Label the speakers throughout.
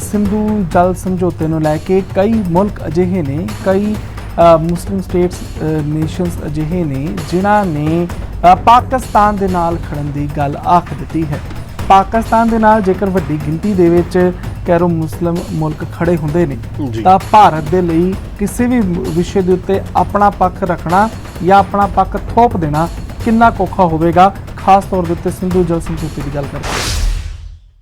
Speaker 1: ਸਿੰਧੂ ਜਲ ਸਮਝੌਤੇ ਨੂੰ ਲੈ ਕੇ ਕਈ ਮੁਲਕ ਅਜਿਹੇ ਨੇ ਕਈ ਮੁਸਲਿਮ ਸਟੇਟਸ ਨੇਸ਼ਨਸ ਅਜਿਹੇ ਨੇ ਜਿਨ੍ਹਾਂ ਨੇ ਪਾਕਿਸਤਾਨ ਦੇ ਨਾਲ ਖੜਨ ਦੀ ਗੱਲ ਆਖ ਦਿੱਤੀ ਹੈ। ਪਾਕਿਸਤਾਨ ਦੇ ਨਾਲ ਜੇਕਰ ਵੱਡੀ ਗਿਣਤੀ ਦੇ ਵਿੱਚ ਕੈਰੋ ਮੁਸਲਿਮ ਮੁਲਕ ਖੜੇ ਹੁੰਦੇ ਨੇ। ਤਾਂ ਭਾਰਤ ਦੇ ਲਈ ਕਿਸੇ ਵੀ ਵਿਸ਼ੇ ਦੇ ਉੱਤੇ ਆਪਣਾ ਪੱਖ ਰੱਖਣਾ ਜਾਂ ਆਪਣਾ ਪੱਖ ਥੋਪ ਦੇਣਾ ਕਿੰਨਾ ਕੋਖਾ ਹੋਵੇਗਾ? ਖਾਸ ਤੌਰ ਦੇ ਉੱਤੇ ਸਿੰਧੂ ਜਲ ਸਮਝੌਤੇ ਦੀ ਗੱਲ ਕਰਦੇ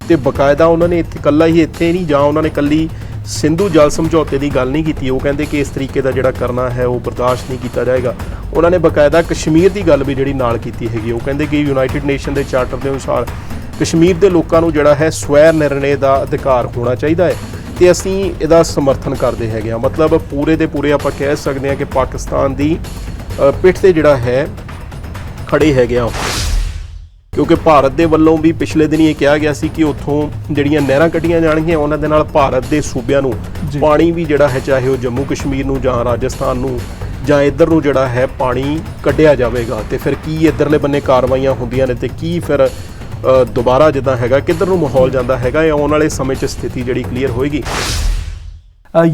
Speaker 2: ਤੇ ਬਕਾਇਦਾ ਉਹਨਾਂ ਨੇ ਇੱਥੇ ਕੱਲਾ ਹੀ ਇੱਥੇ ਨਹੀਂ ਜਾਂ ਉਹਨਾਂ ਨੇ ਕੱਲੀ ਸਿੰਧੂ ਜਲ ਸਮਝੌਤੇ ਦੀ ਗੱਲ ਨਹੀਂ ਕੀਤੀ। ਉਹ ਕਹਿੰਦੇ ਕਿ ਇਸ ਤਰੀਕੇ ਦਾ ਜਿਹੜਾ ਕਰਨਾ ਹੈ ਉਹ ਬਰਦਾਸ਼ਤ ਨਹੀਂ ਕੀਤਾ ਜਾਏਗਾ। ਉਹਨਾਂ ਨੇ ਬਕਾਇਦਾ ਕਸ਼ਮੀਰ ਦੀ ਗੱਲ ਵੀ ਜਿਹੜੀ ਨਾਲ ਕੀਤੀ ਹੈਗੀ। ਉਹ ਕਹਿੰਦੇ ਕਿ ਯੂਨਾਈਟਿਡ ਨੇਸ਼ਨ ਦੇ ਚਾਰਟਰ ਦੇ ਅਨੁਸਾਰ ਕਸ਼ਮੀਰ ਦੇ ਲੋਕਾਂ ਨੂੰ ਜਿਹੜਾ ਹੈ ਸਵੈ ਨਿਰਣੇ ਦਾ ਅਧਿਕਾਰ ਹੋਣਾ ਚਾਹੀਦਾ ਹੈ ਤੇ ਅਸੀਂ ਇਹਦਾ ਸਮਰਥਨ ਕਰਦੇ ਹੈਗੇ ਆ ਮਤਲਬ ਪੂਰੇ ਦੇ ਪੂਰੇ ਆਪਾਂ ਕਹਿ ਸਕਦੇ ਹਾਂ ਕਿ ਪਾਕਿਸਤਾਨ ਦੀ ਪਿੱਠ ਤੇ ਜਿਹੜਾ ਹੈ ਖੜੇ ਹੈਗੇ ਆ ਕਿਉਂਕਿ ਭਾਰਤ ਦੇ ਵੱਲੋਂ ਵੀ ਪਿਛਲੇ ਦਿਨੀ ਇਹ ਕਿਹਾ ਗਿਆ ਸੀ ਕਿ ਉੱਥੋਂ ਜਿਹੜੀਆਂ ਨਹਿਰਾਂ ਕੱਢੀਆਂ ਜਾਣਗੀਆਂ ਉਹਨਾਂ ਦੇ ਨਾਲ ਭਾਰਤ ਦੇ ਸੂਬਿਆਂ ਨੂੰ। ਪਾਣੀ ਵੀ ਜਿਹੜਾ ਹੈ ਚਾਹੇ ਉਹ ਜੰਮੂ ਕਸ਼ਮੀਰ ਨੂੰ ਜਾਂ ਰਾਜਸਥਾਨ ਨੂੰ ਜਾਂ ਇੱਧਰ ਨੂੰ ਜਿਹੜਾ ਹੈ ਪਾਣੀ ਕੱਢਿਆ ਜਾਵੇਗਾ। ਤੇ ਫਿਰ ਕੀ ਇੱਧਰਲੇ ਬੰਨੇ ਕਾਰਵਾਈਆਂ ਹੁੰਦੀਆਂ ਨੇ ਤੇ ਕੀ ਫਿਰ ਦੁਬਾਰਾ ਜਿੱਦਾਂ ਹੈਗਾ ਕਿੱਧਰ ਨੂੰ ਮਾਹੌਲ ਜਾਂਦਾ ਹੈਗਾ ਇਹ ਆਉਣ ਵਾਲੇ ਸਮੇਂ 'ਚ ਸਥਿਤੀ ਜਿਹੜੀ ਕਲੀਅਰ ਹੋਏਗੀ।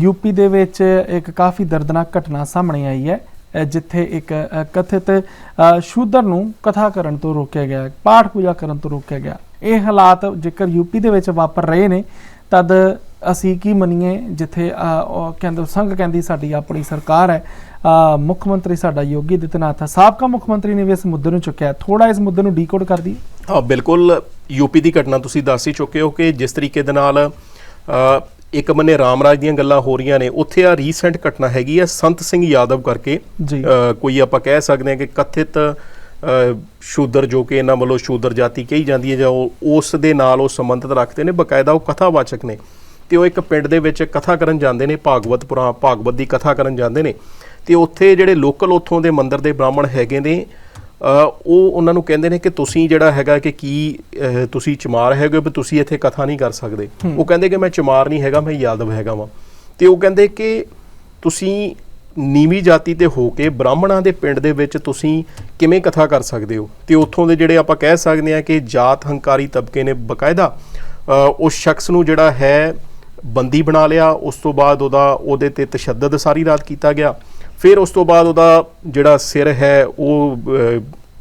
Speaker 1: ਯੂਪੀ ਦੇ ਵਿੱਚ ਇੱਕ ਕਾਫੀ ਦਰਦਨਾਕ ਘਟਨਾ ਸਾਹਮਣੇ ਆਈ ਹੈ। ਜਿੱਥੇ ਇੱਕ ਕਥਿਤ ਸ਼ੂਦਰ ਨੂੰ ਕਥਾ ਕਰਨ ਤੋਂ ਰੋਕਿਆ ਗਿਆ, ਪਾਠ ਪੂਜਾ ਕਰਨ ਤੋਂ ਰੋਕਿਆ ਗਿਆ। ਇਹ ਹਾਲਾਤ ਜੇਕਰ ਯੂਪੀ ਦੇ ਵਿੱਚ ਵਾਪਰ ਰਹੇ ਨੇ, ਤਦ ਅਸੀਂ ਕੀ ਮੰਨੀਏ ਜਿੱਥੇ ਕਹਿੰਦੇ, ਸੰਘ ਕਹਿੰਦੀ ਸਾਡੀ ਆਪਣੀ ਸਰਕਾਰ ਹੈ ਮੁੱਖ ਮੰਤਰੀ ਸਾਡਾ ਯੋਗੀ ਆਦਿੱਤਿਆਨਾਥ ਹੈ। ਸਾਬਕਾ ਮੁੱਖ ਮੰਤਰੀ ਨੇ ਵੀ ਇਸ ਮੁੱਦੇ ਨੂੰ ਚੁੱਕਿਆ ਥੋੜਾ ਇਸ ਮੁੱਦੇ ਨੂੰ ਡੀਕੋਡ ਕਰ ਦੀ
Speaker 2: ਹਾਂ, ਬਿਲਕੁਲ ਯੂਪੀ ਦੀ ਘਟਨਾ ਤੁਸੀਂ ਦੱਸ ਹੀ ਚੁੱਕੇ ਹੋ ਕਿ ਜਿਸ ਤਰੀਕੇ ਦੇ ਨਾਲ ਇੱਕ ਬੰਨੇ ਰਾਮਰਾਜ ਦੀਆਂ ਗੱਲਾਂ ਹੋ ਰਹੀਆਂ ਨੇ ਉੱਥੇ ਆ ਰੀਸੈਂਟ ਘਟਨਾ ਹੈਗੀ ਹੈ ਸੰਤ ਸਿੰਘ ਯਾਦਵ ਕਰਕੇ। ਕੋਈ ਆਪਾਂ ਕਹਿ ਸਕਦੇ ਹਾਂ ਕਿ ਕਥਿਤ ਸ਼ੂਦਰ ਜੋ ਕਿ ਇਹਨਾਂ ਵੱਲੋਂ ਸ਼ੂਦਰ ਜਾਤੀ ਕਹੀ ਜਾਂਦੀ ਹੈ ਜਾਂ ਉਹ ਉਸ ਦੇ ਨਾਲ ਉਹ ਸੰਬੰਧਿਤ ਰੱਖਦੇ ਨੇ ਬਕਾਇਦਾ ਉਹ ਕਥਾਵਾਚਕ ਨੇ। ਤੇ ਉਹ ਇੱਕ ਪਿੰਡ ਦੇ ਵਿੱਚ ਕਥਾ ਕਰਨ ਜਾਂਦੇ ਨੇ ਭਾਗਵਤ ਪੁਰਾ ਭਾਗਵਤ ਦੀ ਕਥਾ ਕਰਨ ਜਾਂਦੇ ਨੇ। ਤੇ ਉੱਥੇ ਜਿਹੜੇ ਲੋਕਲ ਉੱਥੋਂ ਦੇ ਮੰਦਿਰ ਦੇ ਬ੍ਰਾਹਮਣ ਹੈਗੇ ਨੇ ਉਹ ਉਹਨਾਂ ਨੂੰ ਕਹਿੰਦੇ ਨੇ ਕਿ ਤੁਸੀਂ ਜਿਹੜਾ ਹੈਗਾ ਕਿ ਕੀ ਤੁਸੀਂ ਚਮਾਰ ਹੈਗੇ ਹੋ ਵੀ ਤੁਸੀਂ ਇੱਥੇ ਕਥਾ ਨਹੀਂ ਕਰ ਸਕਦੇ। ਉਹ ਕਹਿੰਦੇ ਕਿ ਮੈਂ ਚਮਾਰ ਨਹੀਂ ਹੈਗਾ ਮੈਂ ਯਾਦਵ ਹੈਗਾ ਵਾਂ। ਤੇ ਉਹ ਕਹਿੰਦੇ ਕਿ ਤੁਸੀਂ ਨੀਵੀਂ ਜਾਤੀ ਤੇ ਹੋ ਕੇ ਬ੍ਰਾਹਮਣਾਂ ਦੇ ਪਿੰਡ ਦੇ ਵਿੱਚ ਤੁਸੀਂ ਕਿਵੇਂ ਕਥਾ ਕਰ ਸਕਦੇ ਹੋ? ਤੇ ਉੱਥੋਂ ਦੇ ਜਿਹੜੇ ਆਪਾਂ ਕਹਿ ਸਕਦੇ ਹਾਂ ਕਿ ਜਾਤ ਹੰਕਾਰੀ ਤਬਕੇ ਨੇ ਬਕਾਇਦਾ ਉਸ ਸ਼ਖਸ ਨੂੰ ਜਿਹੜਾ ਹੈ ਬੰਦੀ ਬਣਾ ਲਿਆ ਉਸ ਤੋਂ ਬਾਅਦ ਉਹਦਾ ਉਹਦੇ ਤੇ ਤਸ਼ੱਦਦ ਸਾਰੀ ਰਾਤ ਕੀਤਾ ਗਿਆ। ਫਿਰ ਉਸ ਤੋਂ ਬਾਅਦ ਉਹਦਾ ਜਿਹੜਾ ਸਿਰ ਹੈ ਉਹ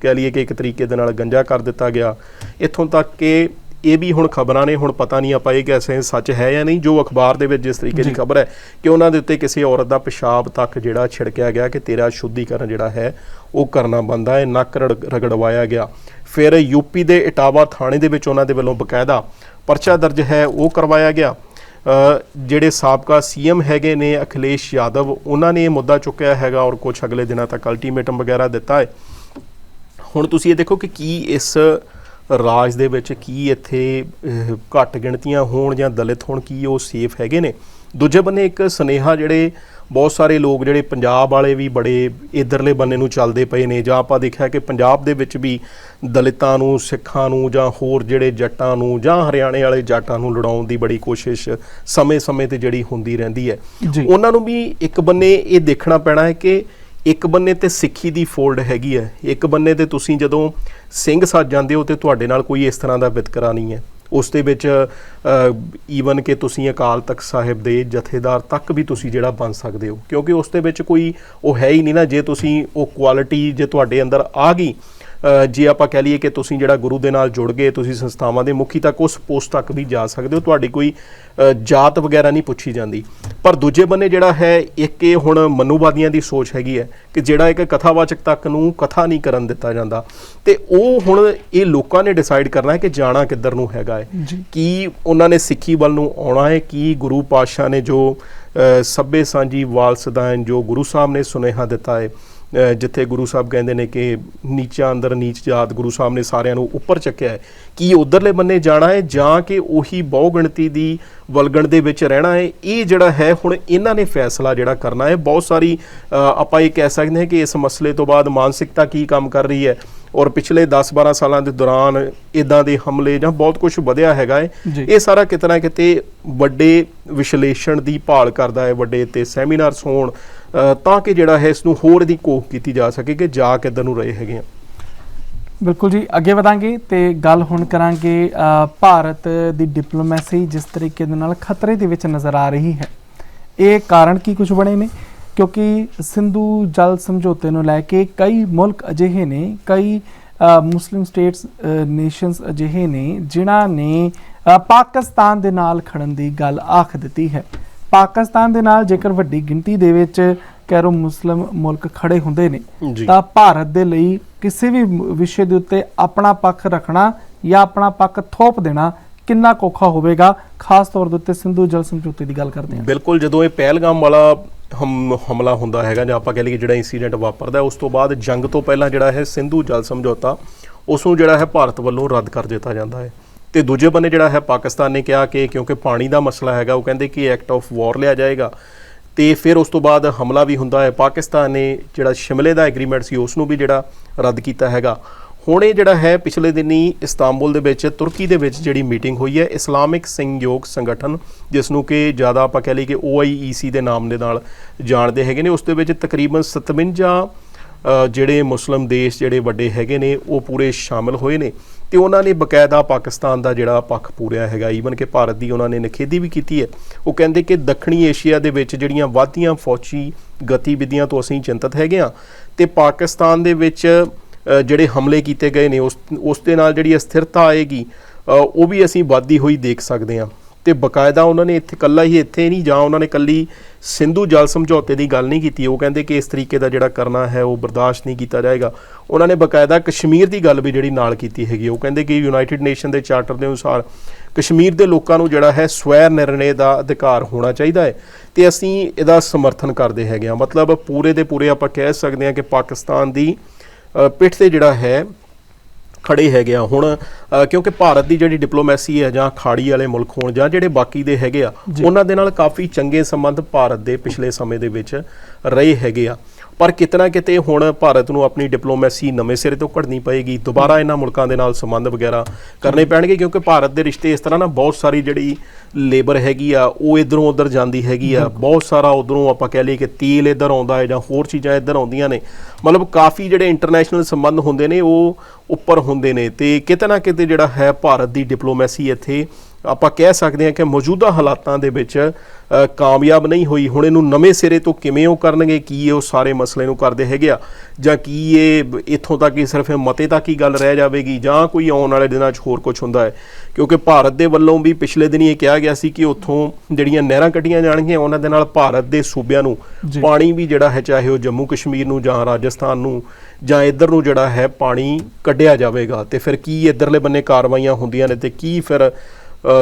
Speaker 2: ਕਹਿ ਲਈਏ ਕਿ ਇੱਕ ਤਰੀਕੇ ਦੇ ਨਾਲ ਗੰਜਾ ਕਰ ਦਿੱਤਾ ਗਿਆ। ਇੱਥੋਂ ਤੱਕ ਕਿ ਇਹ ਵੀ ਹੁਣ ਖਬਰਾਂ ਨੇ ਹੁਣ ਪਤਾ ਨਹੀਂ ਆਪਾਂ ਇਹ ਸਕਦੇ ਸੱਚ ਹੈ ਜਾਂ ਨਹੀਂ। ਜੋ ਅਖਬਾਰ ਦੇ ਵਿੱਚ ਜਿਸ ਤਰੀਕੇ ਦੀ ਖਬਰ ਹੈ ਕਿ ਉਹਨਾਂ ਦੇ ਉੱਤੇ ਕਿਸੇ ਔਰਤ ਦਾ ਪਿਸ਼ਾਬ ਤੱਕ ਜਿਹੜਾ ਛਿੜਕਿਆ ਗਿਆ ਕਿ ਤੇਰਾ ਸ਼ੁੱਧੀਕਰਨ ਜਿਹੜਾ ਹੈ ਉਹ ਕਰਨਾ ਬੰਦਾ ਹੈ ਨੱਕ ਰਗੜਵਾਇਆ ਗਿਆ। ਫਿਰ ਯੂਪੀ ਦੇ ਇਟਾਵਾ ਥਾਣੇ ਦੇ ਵਿੱਚ ਉਹਨਾਂ ਦੇ ਵੱਲੋਂ ਬਕਾਇਦਾ ਪਰਚਾ ਦਰਜ ਹੈ ਉਹ ਕਰਵਾਇਆ ਗਿਆ। ਜਿਹੜੇ ਸਾਬਕਾ ਸੀਐਮ ਹੈਗੇ ਨੇ ਅਖਿਲੇਸ਼ ਯਾਦਵ, ਉਹਨਾਂ ਨੇ ਇਹ ਮੁੱਦਾ ਚੁੱਕਿਆ ਹੈਗਾ ਔਰ ਕੁਝ ਅਗਲੇ ਦਿਨਾਂ ਤੱਕ ਅਲਟੀਮੇਟਮ ਵਗੈਰਾ ਦਿੱਤਾ ਹੈ। ਹੁਣ ਤੁਸੀਂ ਇਹ ਦੇਖੋ ਕਿ ਕੀ ਇਸ ਰਾਜ ਦੇ ਵਿੱਚ ਕੀ ਇੱਥੇ ਘੱਟ ਗਿਣਤੀਆਂ ਹੋਣ ਜਾਂ ਦਲਿਤ ਹੋਣ ਕੀ ਉਹ ਸੇਫ ਹੈਗੇ ਨੇ ਦੂਜੇ ਬੰਨੇ ਇੱਕ ਸਨੇਹਾ ਜਿਹੜੇ ਬਹੁਤ ਸਾਰੇ ਲੋਕ ਜਿਹੜੇ ਪੰਜਾਬ ਵਾਲੇ ਵੀ ਬੜੇ ਇਧਰਲੇ ਬੰਨੇ ਨੂੰ ਚੱਲਦੇ ਪਏ ਨੇ ਜਾਂ ਆਪਾਂ ਦੇਖਿਆ ਕਿ ਪੰਜਾਬ ਦੇ ਵਿੱਚ ਵੀ ਦਲਿਤਾਂ ਨੂੰ ਸਿੱਖਾਂ ਨੂੰ ਜਾਂ ਹੋਰ ਜਿਹੜੇ ਜੱਟਾਂ ਨੂੰ ਜਾਂ ਹਰਿਆਣੇ ਵਾਲੇ ਜੱਟਾਂ ਨੂੰ ਲੜਾਉਣ ਦੀ ਬੜੀ ਕੋਸ਼ਿਸ਼ ਸਮੇਂ-ਸਮੇਂ ਤੇ ਜਿਹੜੀ ਹੁੰਦੀ ਰਹਿੰਦੀ ਹੈ। ਉਹਨਾਂ ਨੂੰ ਵੀ ਇੱਕ ਬੰਨੇ ਇਹ ਦੇਖਣਾ ਪੈਣਾ ਹੈ ਕਿ ਇੱਕ ਬੰਨੇ ਤੇ ਸਿੱਖੀ ਦੀ ਫੋਲਡ ਹੈਗੀ ਹੈ, ਇੱਕ ਬੰਨੇ ਤੇ ਤੁਸੀਂ ਜਦੋਂ ਸਿੰਘ ਸੱਜ ਜਾਂਦੇ ਹੋ ਤੇ ਤੁਹਾਡੇ ਨਾਲ ਕੋਈ ਇਸ ਤਰ੍ਹਾਂ ਦਾ ਵਿਤਕਰਾ ਨਹੀਂ ਹੈ। ਉਸ ਦੇ ਵਿੱਚ ਈਵਨ ਕਿ ਤੁਸੀਂ ਅਕਾਲ ਤਖਤ ਸਾਹਿਬ ਦੇ ਜਥੇਦਾਰ ਤੱਕ ਵੀ ਤੁਸੀਂ ਜਿਹੜਾ ਬਣ ਸਕਦੇ ਹੋ। ਕਿਉਂਕਿ ਉਸ ਦੇ ਵਿੱਚ ਕੋਈ ਉਹ ਹੈ ਹੀ ਨਹੀਂ ਨਾ, ਜੇ ਤੁਸੀਂ ਉਹ ਕੁਆਲਿਟੀ ਜੇ ਤੁਹਾਡੇ ਅੰਦਰ ਆ ਗਈ ਜੇ ਆਪਾਂ ਕਹਿ ਲਈਏ ਕਿ ਤੁਸੀਂ ਜਿਹੜਾ ਗੁਰੂ ਦੇ ਨਾਲ ਜੁੜ ਗਏ ਤੁਸੀਂ ਸੰਸਥਾਵਾਂ ਦੇ ਮੁਖੀ ਤੱਕ ਉਸ ਪੋਸਟ ਤੱਕ ਵੀ ਜਾ ਸਕਦੇ ਹੋ ਤੁਹਾਡੀ ਕੋਈ ਜਾਤ ਵਗੈਰਾ ਨਹੀਂ ਪੁੱਛੀ ਜਾਂਦੀ। ਪਰ ਦੂਜੇ ਬੰਨੇ ਜਿਹੜਾ ਹੈ ਇੱਕ ਇਹ ਹੁਣ ਮਨੂਵਾਦੀਆਂ ਦੀ ਸੋਚ ਹੈਗੀ ਹੈ ਕਿ ਜਿਹੜਾ ਇੱਕ ਕਥਾਵਾਚਕ ਤੱਕ ਨੂੰ ਕਥਾ ਨਹੀਂ ਕਰਨ ਦਿੱਤਾ ਜਾਂਦਾ। ਤੇ ਉਹ ਹੁਣ ਇਹ ਲੋਕਾਂ ਨੇ ਡਿਸਾਈਡ ਕਰਨਾ ਹੈ ਕਿ ਜਾਣਾ ਕਿੱਧਰ ਨੂੰ ਹੈਗਾ ਹੈ। ਕੀ ਉਹਨਾਂ ਨੇ ਸਿੱਖੀ ਵੱਲ ਨੂੰ ਆਉਣਾ ਹੈ? ਕੀ ਗੁਰੂ ਪਾਤਸ਼ਾਹ ਨੇ ਜੋ ਸੱਭੇ ਸਾਂਝੀ ਵਾਲਸਦਾਨ ਜੋ ਗੁਰੂ ਸਾਹਿਬ ਨੇ ਸੁਨੇਹਾ ਦਿੱਤਾ ਹੈ ਜਿੱਥੇ ਗੁਰੂ ਸਾਹਿਬ ਕਹਿੰਦੇ ਨੇ ਕਿ ਨੀਚਾ ਅੰਦਰ ਨੀਚ ਜਾਤ ਗੁਰੂ ਸਾਹਿਬ ਨੇ ਸਾਰਿਆਂ ਨੂੰ ਉੱਪਰ ਚੱਕਿਆ ਹੈ। ਕੀ ਉਧਰਲੇ ਬੰਨੇ ਜਾਣਾ ਹੈ ਜਾਂ ਕਿ ਉਹੀ ਬਹੁ ਗਿਣਤੀ ਦੀ ਵਲਗਣ ਦੇ ਵਿੱਚ ਰਹਿਣਾ ਹੈ? ਇਹ ਜਿਹੜਾ ਹੈ ਹੁਣ ਇਹਨਾਂ ਨੇ ਫੈਸਲਾ ਜਿਹੜਾ ਕਰਨਾ ਹੈ। ਬਹੁਤ ਸਾਰੀ ਆਪਾਂ ਇਹ ਕਹਿ ਸਕਦੇ ਹਾਂ ਕਿ ਇਸ ਮਸਲੇ ਤੋਂ ਬਾਅਦ ਮਾਨਸਿਕਤਾ ਕੀ ਕੰਮ ਕਰ ਰਹੀ ਹੈ ਔਰ ਪਿਛਲੇ 10-12 ਸਾਲਾਂ ਦੇ ਦੌਰਾਨ ਇਦਾਂ ਦੇ ਹਮਲੇ ਜਾਂ ਬਹੁਤ ਕੁਝ ਵਧਿਆ ਹੈਗਾ ਹੈ। ਇਹ ਸਾਰਾ ਕਿਤਨਾ ਕਿਤੇ ਵੱਡੇ ਵਿਸ਼ਲੇਸ਼ਣ ਦੀ ਭਾਲ ਕਰਦਾ ਹੈ ਵੱਡੇ ਤੇ ਸੈਮੀਨਾਰਸ ਹੋਣ ਤਾਂ ਕਿ ਜਿਹੜਾ ਹੈ ਇਸ ਨੂੰ ਹੋਰ ਦੀ ਕੋਖ ਕੀਤੀ ਜਾ ਸਕੇ ਕਿ ਜਾ ਕਿੱਧਰ ਨੂੰ ਰਹੇ ਹੈਗੇ ਆ।
Speaker 1: ਬਿਲਕੁਲ ਜੀ, ਅੱਗੇ ਵਧਾਂਗੇ ਤੇ ਗੱਲ ਹੁਣ ਕਰਾਂਗੇ ਭਾਰਤ ਦੀ ਡਿਪਲੋਮੈਸੀ ਜਿਸ ਤਰੀਕੇ ਦੇ ਨਾਲ ਖਤਰੇ ਦੇ ਵਿੱਚ ਨਜ਼ਰ ਆ ਰਹੀ ਹੈ। ਇਹ ਕਾਰਨ ਕੀ ਕੁਝ ਬਣੇ ਨੇ? ਕਿਉਂਕਿ ਸਿੰਧੂ ਜਲ ਸਮਝੌਤੇ ਨੂੰ ਲੈ ਕੇ ਕਈ ਮੁਲਕ ਅਜਿਹੇ ਨੇ, ਕਈ ਮੁਸਲਿਮ ਸਟੇਟਸ ਨੇਸ਼ਨਸ ਅਜਿਹੇ ਨੇ, ਜਿਨ੍ਹਾਂ ਨੇ ਪਾਕਿਸਤਾਨ ਦੇ ਨਾਲ ਖੜਨ ਦੀ ਗੱਲ ਆਖ ਦਿੱਤੀ ਹੈ। ਪਾਕਿਸਤਾਨ ਦੇ ਨਾਲ ਜੇਕਰ ਵੱਡੀ ਗਿਣਤੀ ਦੇ ਵਿੱਚ ਕੈਰੋ ਮੁਸਲਿਮ ਮੁਲਕ ਖੜੇ ਹੁੰਦੇ ਨੇ ਤਾਂ ਭਾਰਤ ਦੇ ਲਈ ਕਿਸੇ ਵੀ ਵਿਸ਼ੇ ਦੇ ਉੱਤੇ ਆਪਣਾ ਪੱਖ ਰੱਖਣਾ ਜਾਂ ਆਪਣਾ ਪੱਖ ਥੋਪ ਦੇਣਾ ਕਿੰਨਾ ਕੋਖਾ ਹੋਵੇਗਾ? ਖਾਸ ਤੌਰ ਦੇ ਉੱਤੇ ਸਿੰਧੂ ਜਲ ਸਮਝੌਤੇ ਦੀ ਗੱਲ ਕਰਦੇ ਹਾਂ।
Speaker 2: ਬਿਲਕੁਲ ਜਦੋਂ ਇਹ ਪਹਿਲਗਾਮ ਵਾਲਾ ਹਮ ਹਮਲਾ ਹੁੰਦਾ ਹੈਗਾ ਜਾਂ ਆਪਾਂ ਕਹਿ ਲਈਏ ਜਿਹੜਾ ਇਨਸੀਡੈਂਟ ਵਾਪਰਦਾ ਉਸ ਤੋਂ ਬਾਅਦ ਜੰਗ ਤੋਂ ਪਹਿਲਾਂ ਜਿਹੜਾ ਹੈ ਸਿੰਧੂ ਜਲ ਸਮਝੌਤਾ ਉਸ ਨੂੰ ਜਿਹੜਾ ਹੈ ਭਾਰਤ ਵੱਲੋਂ ਰੱਦ ਕਰ ਦਿੱਤਾ ਜਾਂਦਾ ਹੈ। ਤੇ ਦੂਜੇ ਬੰਨੇ ਜਿਹੜਾ ਹੈ ਪਾਕਿਸਤਾਨ ਨੇ ਕਿਹਾ ਕਿ ਕਿਉਂਕਿ ਪਾਣੀ ਦਾ ਮਸਲਾ ਹੈਗਾ, ਉਹ ਕਹਿੰਦੇ ਕਿ ਐਕਟ ਆਫ ਵਾਰ ਲਿਆ ਜਾਏਗਾ ਤੇ ਫਿਰ ਉਸ ਤੋਂ ਬਾਅਦ ਹਮਲਾ ਵੀ ਹੁੰਦਾ ਹੈ। ਪਾਕਿਸਤਾਨ ਨੇ ਜਿਹੜਾ ਸ਼ਿਮਲੇ ਦਾ ਐਗਰੀਮੈਂਟ ਸੀ ਉਸ ਨੂੰ ਵੀ ਜਿਹੜਾ ਰੱਦ ਕੀਤਾ ਹੈਗਾ। ਹੁਣ ਇਹ ਜਿਹੜਾ ਹੈ, ਪਿਛਲੇ ਦਿਨੀ ਇਸਤਾਂਬੁਲ ਦੇ ਵਿੱਚ, ਤੁਰਕੀ ਦੇ ਵਿੱਚ ਜਿਹੜੀ ਮੀਟਿੰਗ ਹੋਈ ਹੈ, ਇਸਲਾਮਿਕ ਸੰਯੋਗ ਸੰਗਠਨ ਜਿਸ ਨੂੰ ਕਿ ਜ਼ਿਆਦਾ ਆਪਾਂ ਕਹਿ ਲਈਏ ਕਿ OIEC ਦੇ ਨਾਮ ਦੇ ਨਾਲ ਜਾਣਦੇ ਹੈਗੇ ਨੇ, ਉਸ ਦੇ ਵਿੱਚ ਤਕਰੀਬਨ 57 ਜਿਹੜੇ ਮੁਸਲਮ ਦੇਸ਼ ਜਿਹੜੇ ਵੱਡੇ ਹੈਗੇ ਨੇ, ਉਹ ਪੂਰੇ ਸ਼ਾਮਲ ਹੋਏ ਨੇ। ਤੇ ਉਹਨਾਂ ਨੇ ਬਕਾਇਦਾ ਪਾਕਿਸਤਾਨ ਦਾ ਜਿਹੜਾ ਪੱਖ ਪੂਰਿਆ ਹੈਗਾ ਈਵਨ ਕਿ ਭਾਰਤ ਦੀ ਉਹਨਾਂ ਨੇ ਨਿਖੇਧੀ ਵੀ ਕੀਤੀ ਹੈ। ਉਹ ਕਹਿੰਦੇ ਕਿ ਦੱਖਣੀ ਏਸ਼ੀਆ ਦੇ ਵਿੱਚ ਜਿਹੜੀਆਂ ਵਾਧੀਆਂ ਫੌਜੀ ਗਤੀਵਿਧੀਆਂ ਤੋਂ ਅਸੀਂ ਚਿੰਤਤ ਹੈਗੇ ਆ ਤੇ ਪਾਕਿਸਤਾਨ ਦੇ ਵਿੱਚ ਜਿਹੜੇ ਹਮਲੇ ਕੀਤੇ ਗਏ ਨੇ, ਉਸ ਉਸ ਦੇ ਨਾਲ ਜਿਹੜੀ ਅਸਥਿਰਤਾ ਆਏਗੀ ਉਹ ਵੀ ਅਸੀਂ ਵਾਧੀ ਹੋਈ ਦੇਖ ਸਕਦੇ ਹਾਂ। ਤੇ ਬਕਾਇਦਾ ਉਹਨਾਂ ਨੇ ਇੱਥੇ ਕੱਲਾ ਹੀ ਇੱਥੇ ਨਹੀਂ ਜਾਂ ਉਹਨਾਂ ਨੇ ਕੱਲੀ ਸਿੰਧੂ ਜਲ ਸਮਝੌਤੇ ਦੀ ਗੱਲ ਨਹੀਂ ਕੀਤੀ। ਉਹ ਕਹਿੰਦੇ ਕਿ ਇਸ ਤਰੀਕੇ ਦਾ ਜਿਹੜਾ ਕਰਨਾ ਹੈ ਉਹ ਬਰਦਾਸ਼ਤ ਨਹੀਂ ਕੀਤਾ ਜਾਏਗਾ। ਉਹਨਾਂ ਨੇ ਬਕਾਇਦਾ ਕਸ਼ਮੀਰ ਦੀ ਗੱਲ ਵੀ ਜਿਹੜੀ ਨਾਲ ਕੀਤੀ ਹੈਗੀ। ਉਹ ਕਹਿੰਦੇ ਕਿ ਯੂਨਾਈਟਿਡ ਨੇਸ਼ਨ ਦੇ ਚਾਰਟਰ ਦੇ ਅਨੁਸਾਰ ਕਸ਼ਮੀਰ ਦੇ ਲੋਕਾਂ ਨੂੰ ਜਿਹੜਾ ਹੈ ਸਵੈ ਨਿਰਣੇ ਦਾ ਅਧਿਕਾਰ ਹੋਣਾ ਚਾਹੀਦਾ ਹੈ ਤੇ ਅਸੀਂ ਇਹਦਾ ਸਮਰਥਨ ਕਰਦੇ ਹੈਗੇ ਆ ਮਤਲਬ ਪੂਰੇ ਦੇ ਪੂਰੇ ਆਪਾਂ ਕਹਿ ਸਕਦੇ ਹਾਂ ਕਿ ਪਾਕਿਸਤਾਨ ਦੀ ਪਿੱਠ ਤੇ ਜਿਹੜਾ ਹੈ ਖੜੇ ਹੈਗੇ ਆ ਹੁਣ ਕਿਉਂਕਿ ਭਾਰਤ ਦੀ ਜਿਹੜੀ ਡਿਪਲੋਮੈਸੀ ਹੈ ਜਾਂ ਖਾੜੀ ਵਾਲੇ ਮੁਲਕ ਹੋਣ ਜਾਂ ਜਿਹੜੇ ਬਾਕੀ ਦੇ ਹੈਗੇ ਆ। ਉਹਨਾਂ ਦੇ ਨਾਲ ਕਾਫੀ ਚੰਗੇ ਸੰਬੰਧ ਭਾਰਤ ਦੇ ਪਿਛਲੇ ਸਮੇਂ ਦੇ ਵਿੱਚ ਰਹੇ ਹੈਗੇ ਆ ਪਰ ਕਿਤਨਾ ਕਿਤੇ ਹੁਣ ਭਾਰਤ ਨੂੰ ਆਪਣੀ ਡਿਪਲੋਮੈਸੀ ਨਵੇਂ ਸਿਰੇ ਤੋਂ ਘੜਨੀ ਪਏਗੀ ਦੁਬਾਰਾ ਇਹਨਾਂ ਮੁਲਕਾਂ ਦੇ ਨਾਲ ਸੰਬੰਧ ਵਗੈਰਾ ਕਰਨੇ ਪੈਣਗੇ ਕਿਉਂਕਿ ਭਾਰਤ ਦੇ ਰਿਸ਼ਤੇ ਇਸ ਤਰ੍ਹਾਂ ਨਾ ਬਹੁਤ ਸਾਰੀ ਜਿਹੜੀ ਲੇਬਰ ਹੈਗੀ ਆ ਉਹ ਇਧਰੋਂ ਉਧਰ ਜਾਂਦੀ ਹੈਗੀ ਆ ਬਹੁਤ ਸਾਰਾ ਉਧਰੋਂ ਆਪਾਂ ਕਹਿ ਲਈਏ ਕਿ ਤੇਲ ਇੱਧਰ ਆਉਂਦਾ ਹੈ ਜਾਂ ਹੋਰ ਚੀਜ਼ਾਂ ਇੱਧਰ ਆਉਂਦੀਆਂ ਨੇ। ਮਤਲਬ ਕਾਫੀ ਜਿਹੜੇ ਇੰਟਰਨੈਸ਼ਨਲ ਸੰਬੰਧ ਹੁੰਦੇ ਨੇ ਉਹ ਉੱਪਰ ਹੁੰਦੇ ਨੇ ਤੇ ਕਿਤੇ ਨਾ ਕਿਤੇ ਜਿਹੜਾ ਹੈ ਭਾਰਤ ਦੀ ਡਿਪਲੋਮੈਸੀ ਇੱਥੇ ਆਪਾਂ ਕਹਿ ਸਕਦੇ ਹਾਂ ਕਿ ਮੌਜੂਦਾ ਹਾਲਾਤਾਂ ਦੇ ਵਿੱਚ ਕਾਮਯਾਬ ਨਹੀਂ ਹੋਈ। ਹੁਣ ਇਹਨੂੰ ਨਵੇਂ ਸਿਰੇ ਤੋਂ ਕਿਵੇਂ ਉਹ ਕਰਨਗੇ ਕੀ ਇਹ ਉਹ ਸਾਰੇ ਮਸਲੇ ਨੂੰ ਕਰਦੇ ਹੈਗੇ ਆ? ਜਾਂ ਕੀ ਇਹ ਇੱਥੋਂ ਤੱਕ ਹੀ ਸਿਰਫ ਮਤੇ ਤੱਕ ਹੀ ਗੱਲ ਰਹਿ ਜਾਵੇਗੀ ਜਾਂ ਕੋਈ ਆਉਣ ਵਾਲੇ ਦਿਨਾਂ 'ਚ ਹੋਰ ਕੁਝ ਹੁੰਦਾ ਹੈ? ਕਿਉਂਕਿ ਭਾਰਤ ਦੇ ਵੱਲੋਂ ਵੀ ਪਿਛਲੇ ਦਿਨੀ ਇਹ ਕਿਹਾ ਗਿਆ ਸੀ ਕਿ ਉੱਥੋਂ ਜਿਹੜੀਆਂ ਨਹਿਰਾਂ ਕੱਢੀਆਂ ਜਾਣਗੀਆਂ ਉਹਨਾਂ ਦੇ ਨਾਲ ਭਾਰਤ ਦੇ ਸੂਬਿਆਂ ਨੂੰ। ਪਾਣੀ ਵੀ ਜਿਹੜਾ ਹੈ ਚਾਹੇ ਉਹ ਜੰਮੂ ਕਸ਼ਮੀਰ ਨੂੰ ਜਾਂ ਰਾਜਸਥਾਨ ਨੂੰ ਜਾਂ ਇੱਧਰ ਨੂੰ ਜਿਹੜਾ ਹੈ ਪਾਣੀ ਕੱਢਿਆ ਜਾਵੇਗਾ। ਤੇ ਫਿਰ ਕੀ ਇੱਧਰਲੇ ਬੰਨੇ ਕਾਰਵਾਈਆਂ ਹੁੰਦੀਆਂ ਨੇ ਤੇ ਕੀ ਫਿਰ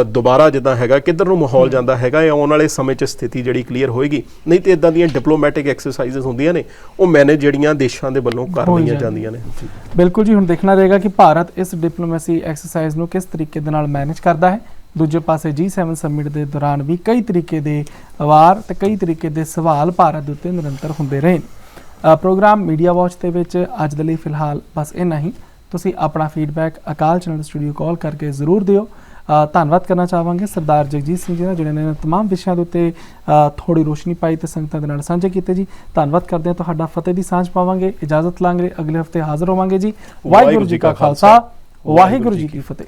Speaker 2: ਦੁਬਾਰਾ ਜਿੱਦਾਂ ਹੈਗਾ ਕਿੱਧਰ ਨੂੰ ਮਾਹੌਲ ਜਾਂਦਾ ਹੈਗਾ ਇਹ ਆਉਣ ਵਾਲੇ ਸਮੇਂ 'ਚ ਸਥਿਤੀ ਜਿਹੜੀ ਕਲੀਅਰ ਹੋਏਗੀ। ਨਹੀਂ ਤੇ ਇਦਾਂ ਦੀਆਂ ਡਿਪਲੋਮੈਟਿਕ ਐਕਸਰਸਾਈਜ਼ਸ ਹੁੰਦੀਆਂ ਨੇ ਉਹ ਮੈਨੇਜ ਜਿਹੜੀਆਂ ਦੇਸ਼ਾਂ ਦੇ ਵੱਲੋਂ ਕਰ ਲਈਆਂ
Speaker 1: ਜਾਂਦੀਆਂ।
Speaker 2: ਨੇ। ਜੀ।
Speaker 1: ਬਿਲਕੁਲ ਜੀ ਹੁਣ ਦੇਖਣਾ ਰਹੇਗਾ ਕਿ ਭਾਰਤ ਇਸ ਡਿਪਲੋਮੈਸੀ ਐਕਸਰਸਾਈਜ਼ ਨੂੰ ਕਿਸ ਤਰੀਕੇ ਦੇ ਨਾਲ ਮੈਨੇਜ ਕਰਦਾ ਹੈ। ਦੂਜੇ ਪਾਸੇ G7 ਸਮਿਟ ਦੇ ਦੌਰਾਨ ਵੀ ਕਈ ਤਰੀਕੇ ਦੇ ਵਾਰ ਤੇ ਕਈ ਤਰੀਕੇ ਦੇ ਸਵਾਲ ਭਾਰਤ ਦੇ ਉੱਤੇ ਨਿਰੰਤਰ ਹੁੰਦੇ ਰਹੇ ਪ੍ਰੋਗਰਾਮ ਮੀਡੀਆ ਵਾਚ ਦੇ ਵਿੱਚ ਅੱਜ ਦੇ ਲਈ ਫਿਲਹਾਲ ਬਸ ਇੰਨਾ ਹੀ। ਤੁਸੀਂ ਆਪਣਾ feedback Akal channel studio call ਕਰਕੇ ਜ਼ਰੂਰ ਦਿਓ। ਧੰਨਵਾਦ ਕਰਨਾ ਚਾਹਾਂਗੇ ਸਰਦਾਰ ਜਗਜੀਤ ਸਿੰਘ ਜੀ ਦਾ ਜਿਨ੍ਹਾਂ ਨੇ ਤਮਾਮ ਵਿਸ਼ਿਆਂ ਦੇ ਉੱਤੇ ਥੋੜੀ ਰੋਸ਼ਨੀ ਪਾਈ ਤੇ ਸੰਗਤਾਂ ਦੇ ਨਾਲ ਸਾਂਝੇ ਕੀਤੇ ਜੀ। ਧੰਨਵਾਦ ਕਰਦੇ ਹਾਂ ਤੁਹਾਡਾ ਫਤਿਹ ਦੀ ਸਾਂਝ ਪਾਵਾਂਗੇ ਇਜਾਜ਼ਤ ਲਾਂਗੇ ਅਗਲੇ ਹਫ਼ਤੇ ਹਾਜ਼ਰ ਹੋਵਾਂਗੇ ਜੀ। ਵਾਹਿਗੁਰੂ ਜੀ ਕਾ ਖਾਲਸਾ ਵਾਹਿਗੁਰੂ ਜੀ ਕੀ ਫਤਿਹ।